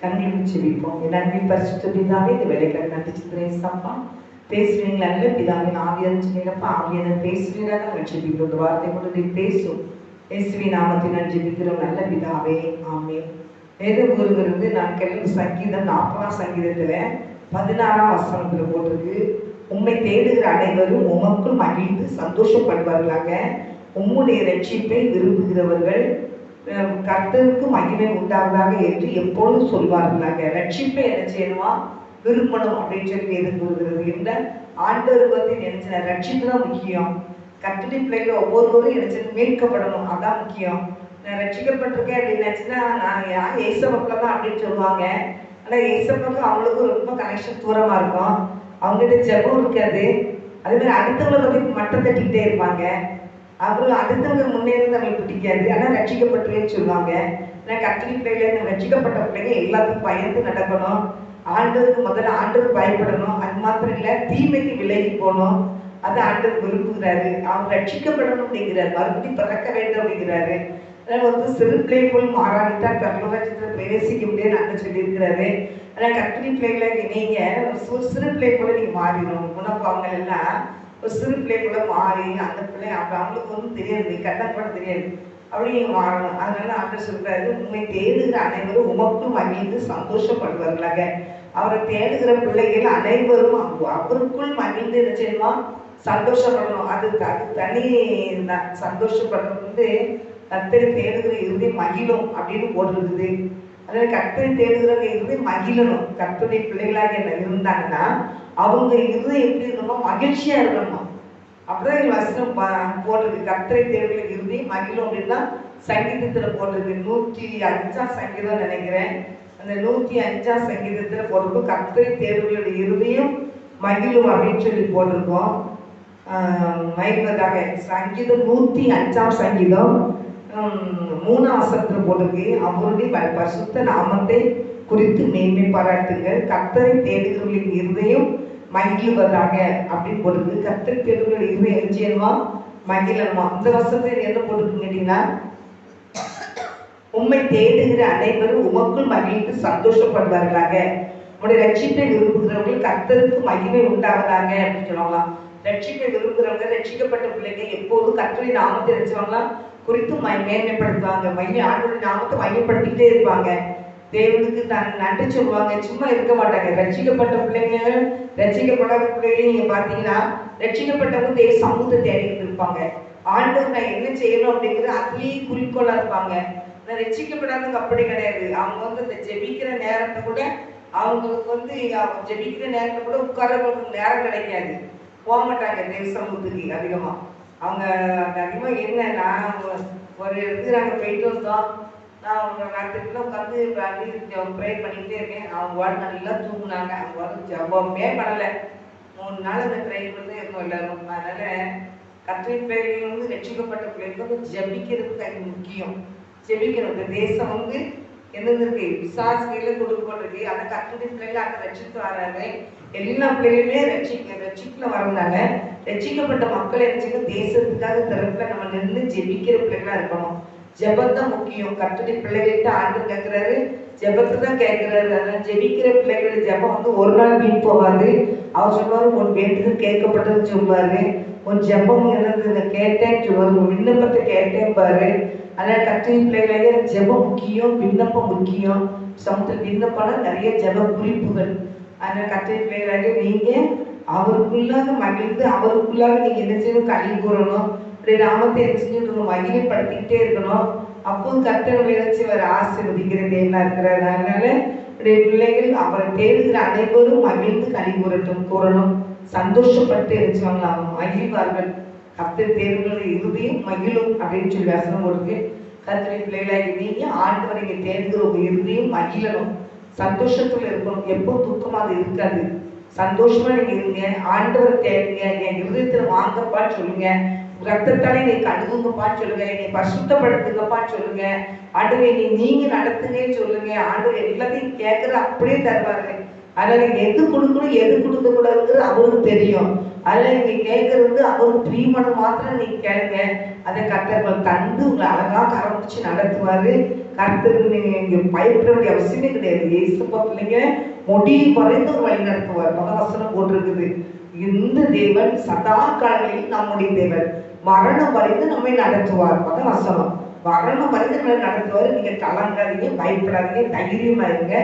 கண்களை செவிப்போம் எல்லாருமே நன்றி பரிசுத்த பிதாவே இந்த வேலைக்காக நன்றி சித்திரேன் சப்பா பேசுறீங்க நல்ல பிதாவே ஆவியான சொன்னீங்கப்பா ஆவியான பேசுறீங்க நாங்கள் செபிக்கிறோம் இந்த வார்த்தை கொண்டு நீ பேசும் இயேசுவி நாமத்தில் நான் ஜெபிக்கிறோம். நல்ல பிதாவே. ஆமே வேதம் கூறுகிறது நான் கேள்வி சங்கீதம் நாற்பதாம் சங்கீதத்தில் பதினாறாம் வசனத்தில் போட்டிருக்கு. உண்மை தேடுகிற அனைவரும் உமக்குள் மகிழ்ந்து சந்தோஷப்படுவார்களாக. உம்முடைய ரட்சிப்பை விரும்புகிறவர்கள் கர்த்தருக்கு மகிமை உண்டாவதாக என்று எப்பொழுதும் சொல்வார்களாக. ரட்சிப்பை என்ன செய்யணுமா? விரும்பணும் அப்படின்னு சொல்லி வேதம் கூறுகிறது. இந்த ஆண்டவர் வந்து நினைச்ச ரட்சிப்பு தான் முக்கியம். கர்த்தருடைய பிள்ளைகள் ஒவ்வொருவரும் நினைச்சு மீட்கப்படணும். அதான் முக்கியம். நான் ரட்சிக்கப்பட்டிருக்கேன் அப்படின்னு நினைச்சுன்னா நான் யார்? ஏச மக்கள் தான் அப்படின்னு சொல்லுவாங்க. ஆனால் ஏசப்பக்கம் அவங்களுக்கும் ரொம்ப கனெக்ஷன் தூரமாக இருக்கும். அவங்ககிட்ட ஜெபம் இருக்காது. அதே மாதிரி அடுத்தவங்களை பற்றி மட்டம் தட்டிக்கிட்டே இருப்பாங்க. அப்புறம் அடுத்தவங்க முன்னேறது அவங்களுக்கு பிடிக்காது ஆனால் ரட்சிக்கப்பட்டுவேன்னு சொல்லுவாங்க. ஏன்னா கத்திரி பிள்ளைகள் ரட்சிக்கப்பட்ட பிள்ளைங்க எல்லாத்துக்கும் பயந்து நடக்கணும். ஆண்டவருக்கு முதல்ல ஆண்டவர் பயப்படணும். அது மாத்திரம் இல்லை தீமைக்கு விலகி போகணும். அது ஆண்டவர் விரும்புகிறாரு. அவர் ரட்சிக்கப்படணும் அப்படிங்கிறார். மறுபடியும் பிறக்க வேண்டும் அப்படிங்கிறாரு. அதனால வந்து சிறு பிள்ளை போல் மாறாவிட்டால் பரலோகத்தில் பிரவேசிக்க முடியாது அண்ணன் சொல்லியிருக்கிறாரு. ஆனால் கத்திரி பிள்ளைகளை நீங்கள் ஒரு சிறு பிள்ளை போல நீங்கள் மாறிடணும் குணப்பாவங்கள் எல்லாம் ஒரு சிறு பிள்ளை கூட மாறி அந்த பிள்ளை அப்போ அவங்களுக்கு ஒன்றும் தெரியாது கண்ணம் கூட தெரியாது. அப்படி மாறணும் அதனால ஆண்டர் சொல்றாரு உண்மை தேடுகிற அனைவரும் உமக்கும் மகிழ்ந்து சந்தோஷப்படுவார்களாக. அவரை தேடுகிற பிள்ளைகள் அனைவரும் அவ- அவருக்குள் மகிழ்ந்து என்ன செய்யணுமா? சந்தோஷப்படணும். அது அது தனி ந- சந்தோஷப்படுறது வந்து கத்தரை தேடுகிற இறுதி மகிழும் அப்படின்னு போட்டிருக்குது. அதனால கத்தரை தேடுகிறவங்க இருந்து மகிழணும். கத்தரை பிள்ளைகளாக என்ன இருந்தாங்கன்னா அவங்க இறுதி எப்படி இருக்கணும் மகிழ்ச்சியா இருக்கணும். அப்படிதான் வசனம் போட்டிருக்கு. கத்தரை தேடுகிற இறுதி மகிழும் அப்படின்னா சங்கீதத்துல போட்டிருக்கு. நூற்றி அஞ்சாம் சங்கீதம் நினைக்கிறேன். அந்த நூற்றி அஞ்சாம் சங்கீதத்துல போட்டிருக்கோம். கத்தரை தேடுகளோட இறுதியும் மகிழும் அப்படின்னு சொல்லி போட்டிருக்கோம். மகிழ்வதாக சங்கீதம் நூற்றி அஞ்சாம் சங்கீதம். மூணாம் வசனத்துல போட்டிருக்கு. அவருடைய ப- பரிசுத்த நாமத்தை குறித்து மேன்மை பாராட்டுங்கள். கத்தரை தேடுகிறவர்களின் இருதயம் மகிழ்வதாக அப்படின்னு போட்டிருக்கு கத்திரி தேடுகிறவர்கள் இருதயம் என்ன செய்யணுமா இந்த வசனத்தில் என்ன போட்டிருக்குன்னு கேட்டீங்கன்னா உண்மை தேடுகிற அனைவரும் உமக்குள் மகிழ்ந்து சந்தோஷப்படுவார்களாக. உங்களுடைய ரட்சிப்பை விரும்புகிறவர்கள் கத்தருக்கு மகிமை உண்டாவதாக அப்படின்னு சொல்லுவாங்களாம். ரட்சிப்பை விரும்புகிறவங்க ரட்சிக்கப்பட்ட பிள்ளைங்க எப்போதும் கத்தரை நாமத்தை ரசிச்சவங்களாம் குறித்து மை- மேன்மைப்படுத்துவாங்க மைய ஆண்டோடைய நாமத்தை மையப்படுத்திக்கிட்டே இருப்பாங்க. தேவனுக்கு தான் நன்றி சொல்லுவாங்க. சும்மா இருக்க மாட்டாங்க. ரட்சிக்கப்பட்ட பிள்ளைங்க ரட்சிக்கப்படாத பிள்ளைங்க நீங்க பாத்தீங்கன்னா ரட்சிக்கப்பட்டவங்க தேவ சமூகத்தை தேடிட்டு இருப்பாங்க ஆண்டவர் நான் என்ன செய்யணும் அப்படிங்கிறது அதுலேயே குறிக்கோளா இருப்பாங்க. நான் ரட்சிக்கப்படாதவங்க அப்படி கிடையாது. அவங்க வந்து இந்த ஜெபிக்கிற நேரத்தை கூட அவங்களுக்கு வந்து அவங்க ஜெபிக்கிற நேரத்தை கூட உட்கார்றவங்களுக்கு நேரம் கிடைக்காது. போக மாட்டாங்க தேவ சமூகத்துக்கு அதிகமா. அவங்க அதிகமா நான் ஒரு இடத்துக்கு நாங்கள் போயிட்டு வந்தோம். நான் அவங்க நாட்டுக்குள்ள உட்காந்து ப்ரே பண்ணிக்கிட்டே இருக்கேன். அவங்க உடம்பு நல்லா தூங்குனாங்க. அவங்க உடம்பு ஜபமே பண்ணலை. மூணு நாள் அந்த ட்ரெயின் வந்து இருக்கோம் எல்லாரும் அதனால கத்திரி பிள்ளைகள் வந்து ரட்சிக்கப்பட்ட பிள்ளைங்க வந்து ஜபிக்கிறது அது முக்கியம். ஜெபிக்கணும். இந்த தேசம் வந்து எந்தெந்த இருக்கு? விசாஸ் கொடுக்க கொடுக்கப்பட்டிருக்கு. அந்த கத்திரி பிள்ளைகள் அதை ரட்சித்து வராங்க. எல்லா பிள்ளைகளுமே ரட்சிக்க ரட்சிக்கல வரதுனால ரட்சிக்கப்பட்ட மக்கள் என்ன தேசத்துக்காக திறப்பில் நம்ம நின்று ஜெபிக்கிற பிள்ளைகளா இருக்கணும். ஜெபம் தான் முக்கியம். கத்துடைய பிள்ளைகள்கிட்ட ஆண்டு கேட்கிறாரு ஜெபத்தை தான் கேட்கிறாரு அதனால ஜெபிக்கிற பிள்ளைகளோட ஜெபம் வந்து ஒரு நாள் வீண் போகாது. அவர் சொல்லுவார் உன் வேண்டுதல் கேட்கப்பட்டதுன்னு சொல்லுவாரு. உன் ஜெபம் என்னது கேட்டேன்னு சொல்லுவார். உன் விண்ணப்பத்தை கேட்டேன் பாரு. அதனால கத்துடைய பிள்ளைகளே ஜெபம் முக்கியம் விண்ணப்பம் முக்கியம். சமூகத்தில் விண்ணப்பம்னா நிறைய ஜப குறிப்புகள். அதனால கத்துடைய பிள்ளைகளாக நீங்க அவருக்குள்ளாக மகிழ்ந்து அவருக்குள்ளாக நீங்க என்ன செய்யணும்? கல்வி கூறணும். அப்படி நாமத்தை என்ன செஞ்சுட்டு மகிமைப்படுத்திக்கிட்டே இருக்கணும். அப்போது கத்தனை முயற்சி வர ஆசீர்வதிக்கிற தேவனா இருக்கிறார். அதனால உடைய பிள்ளைகள் அவரை தேடுகிற அனைவரும் மகிழ்ந்து கனி கூறட்டும் கூறணும். சந்தோஷப்பட்டு இருந்துச்சுவாங்களா மகிழ்வார்கள். கர்த்தர் தேடுகிற இறுதியும் மகிழும் அப்படின்னு சொல்லி வசனம் இருக்கு. கர்த்தரை பிள்ளைகளாகி நீங்க ஆண்டவரை நீங்க தேடுகிற உங்க இறுதியும் மகிழணும். சந்தோஷத்துல இருக்கணும். எப்போ துக்கமா அது இருக்காது. சந்தோஷமா நீங்க இருங்க. ஆண்டவர் தேடுங்க. என் இருதயத்துல வாங்கப்பான்னு சொல்லுங்க. ரத்தத்தாலே நீ கழுவுங்கப்பா சொல்லுங்க. என்னை பசுத்தப்படுத்துங்கப்பா சொல்லுங்க. ஆண்டு நீ நீங்க நடத்துங்கன்னு சொல்லுங்க. ஆண்டு எல்லாத்தையும் கேட்கற அப்படியே தருவாரு அதனால எது கொடுக்கணும் எது கொடுக்க கூடாதுங்கிறது அவருக்கு தெரியும். அதனால நீங்க கேட்கறது வந்து அவருக்கு பிரியமான மாத்திரம் நீங்க கேளுங்க. அதை கத்தர்கள் தந்து உங்களை அழகா கரம்பிச்சு நடத்துவாரு. கர்த்தருக்கு நீங்க இங்க பயப்பட வேண்டிய அவசியமே கிடையாது. ஏசப்பா பிள்ளைங்க முடிவு வரைந்து வழி நடத்துவார். மதவசனம் போட்டிருக்குது. இந்த தேவன் சதா காலங்களில் நம்முடைய தேவன். மரணம் வரைந்து நம்மை நடத்துவார். மகவசனம் மரணம் வரைந்து நம்மளை நடத்துவார். நீங்க கலங்காதீங்க பயப்படாதீங்க தைரியமா இருங்க.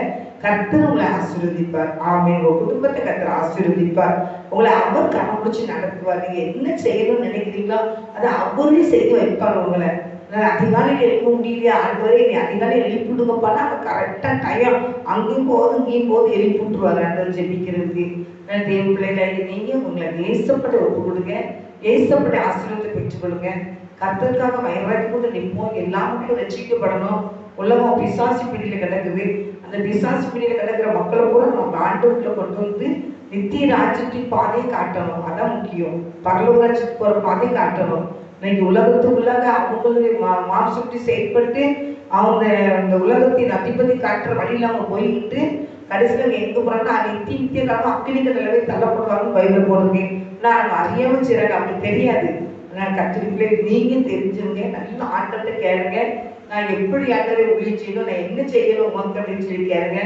கர்த்தர் உங்களை ஆசீர்வதிப்பார். ஆமே உங்க குடும்பத்தை கர்த்தர் ஆசீர்வதிப்பார். உங்களை அவர் கரம் பிடிச்சி நடத்துவார். நீங்க என்ன செய்யணும்னு நினைக்கிறீங்களோ அதை அவரே செய்து வைப்பார் உங்களை. நான் அதிகாலையில் எழுப்ப முடியலையா ஆண்டவரே நீ அதிகாலையில் எழுப்பி விடுங்கப்பான்னா அவன் கரெக்டாக டயம் அங்கேயும் போதும் இங்கேயும் போது எழுப்பி விட்டுருவாரு ஆண்டவர் ஜெபிக்கிறதுக்கு. நான் தேவ பிள்ளைகளை நீங்க உங்களை நேசப்பட்டு ஒப்பு கொடுங்க. நேசப்பட்டு ஆசீர்வாதத்தை பெற்றுக்கொள்ளுங்க. கர்த்தருக்காக வயவாக்கி போது நிற்போம் எல்லாமே ரசிக்கப்படணும் உலகம் பிசாசி பிடியில கிடக்குது. அந்த பிசாசி பிடியில கிடக்கிற மக்களை கூட நம்ம ஆண்டவர்களை கொண்டு வந்து நித்திய ராஜ்யத்தின் பாதையை காட்டணும். அதான் முக்கியம். பரலோக ராஜ்யத்துக்கு போற பாதையை காட்டணும். இன்னைக்கு உலகத்துக்குள்ளாக அவங்களுடைய மா- மாம்சத்தை செயல்பட்டு அவங்க அந்த உலகத்தின் அதிபதி காட்டுற வழி அவங்க போயிட்டு கடைசியில் அவங்க எங்க போறாங்கன்னா நித்திய நித்திய காலம் அக்கினிக்க நிலவை தள்ளப்படுவாங்க பைபிள் போடுங்க நான் அறியவும் அறியாம அப்படி தெரியாது. நான் கத்திரிப்பிள்ளை நீங்க தெரிஞ்சுங்க நல்லா ஆண்டத்தை கேளுங்க. நான் எப்படி ஆண்டரை ஊழியம் செய்யணும் நான் என்ன செய்யணும் உமக்கு அப்படின்னு சொல்லி கேளுங்க.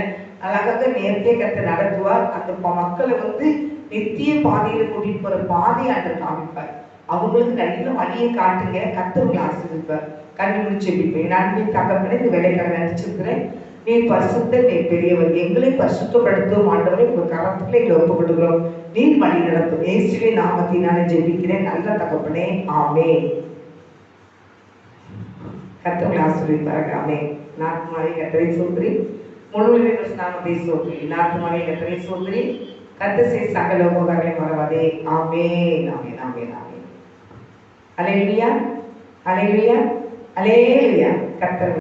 அழகாக நேரத்தை கத்தை நடத்துவார். அந்த மக்களை வந்து நித்திய பாதையில கூட்டிட்டு போற பாதை ஆண்டர் காமிப்பார். அவங்களுக்கு நல்ல வழியை காட்டுங்க. கத்தவங்களை ஆசிரிப்பார் கண்ணு முடிச்சு வைப்பேன் நான் நீ தகப்பனே இந்த வேலைக்காக நினைச்சிருக்கிறேன் நீ பரிசுத்த நீ பெரியவர். எங்களை பரிசுத்தப்படுத்தும் ஆண்டவரை உங்க கரத்துல எங்களை ஒப்பு கொடுக்கிறோம் நீர் வழி நடத்தும். இயேசுவின் நாமத்தினாலே ஜெபிக்கிறேன். நல்ல தகப்பனே ஆமே கத்தவங்களை ஆசிரியப்பார்கள் ஆமே நாட்டுமாரி கத்தரை சோதரி. முழுவதும் நாமத்தை சோதரி. நாட்டுமாரி கத்தரை சோதரி. கத்தசை சகல உபகாரங்களை மறவாதே. ஆமே நாமே நாமே நாமே அலையிலியா அலையிலியா அலேலியா கத்தர்